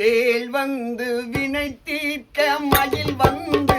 தேல் வந்து வினை தீர்த்த மயில் வந்து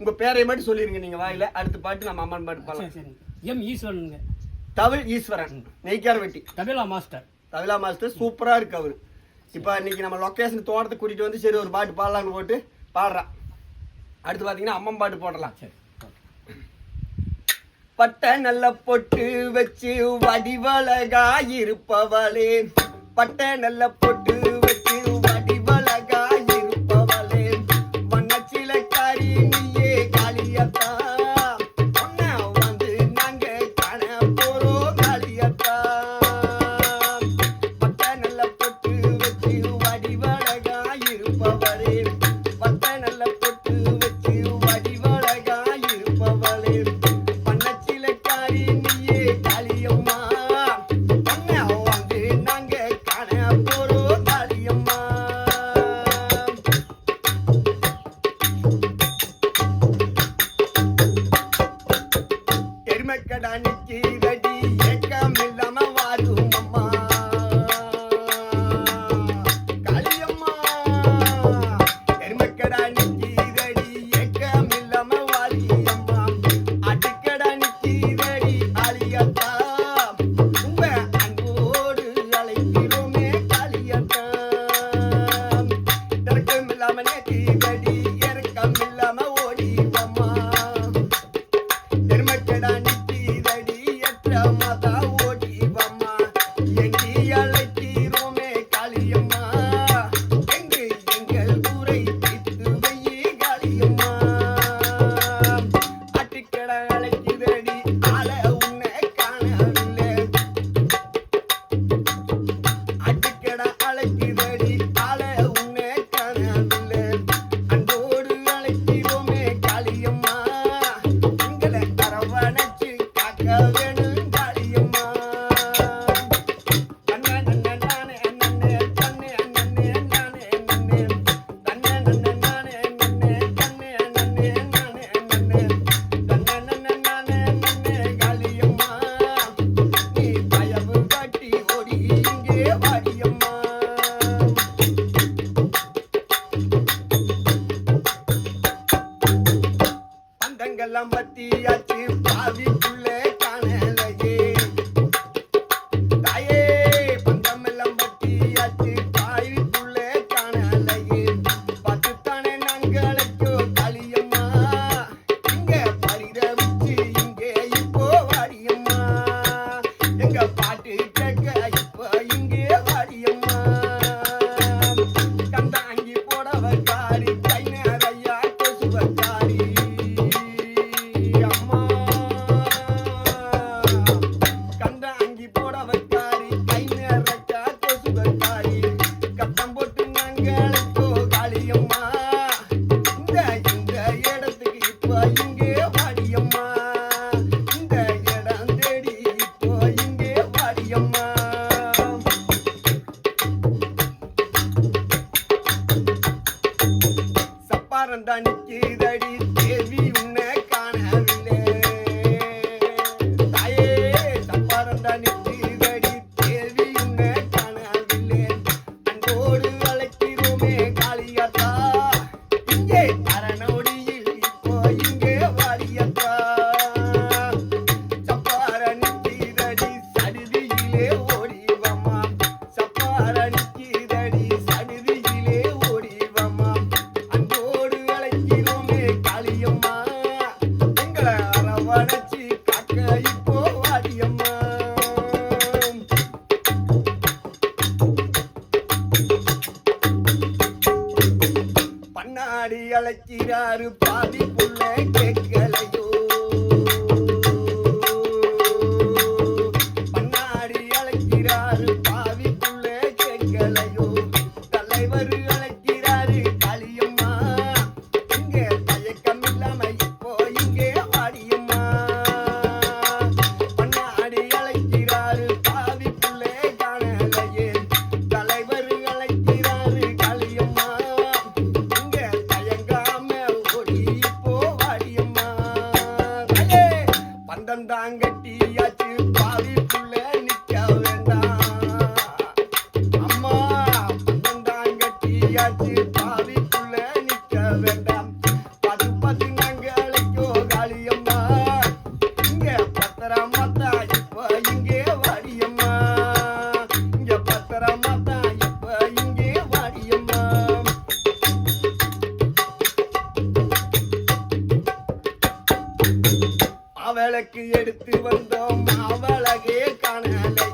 உங்க பேரை மட்டும் சொல்லிருங்க நீங்க வாயில. அடுத்த பாட்டு நம்ம அம்மன் பாட்டு பாடலாம். சரி. எம் ஈஸ்வரனுங்க. தமிழ் ஈஸ்வரன் நெய்க்கார் வெட்டி. தமிழா மாஸ்டர். தமிழா மாஸ்டர் சூப்பரா இருக்கு அவரு. இப்போ இன்னைக்கு நம்ம லொக்கேஷன் தோட்டத்தை கூட்டிட்டு வந்து சரி ஒரு பாட்டு பாடலாம்னு போட்டு பாடுறான். அடுத்து பாத்தீங்கன்னா அம்மன் பாட்டு போடலாம். சரி பட்டை நல்ல பொட்டு வச்சு வடிவழகாயிருப்பவளே. பட்டை நல்ல பொட்டு காரணம் தான் நிக்கிதடி நாடி அழைக்கிறாரு பாதி புள்ள கேட்க விளக்கு எடுத்து வந்தோம். மாவழகே காணலை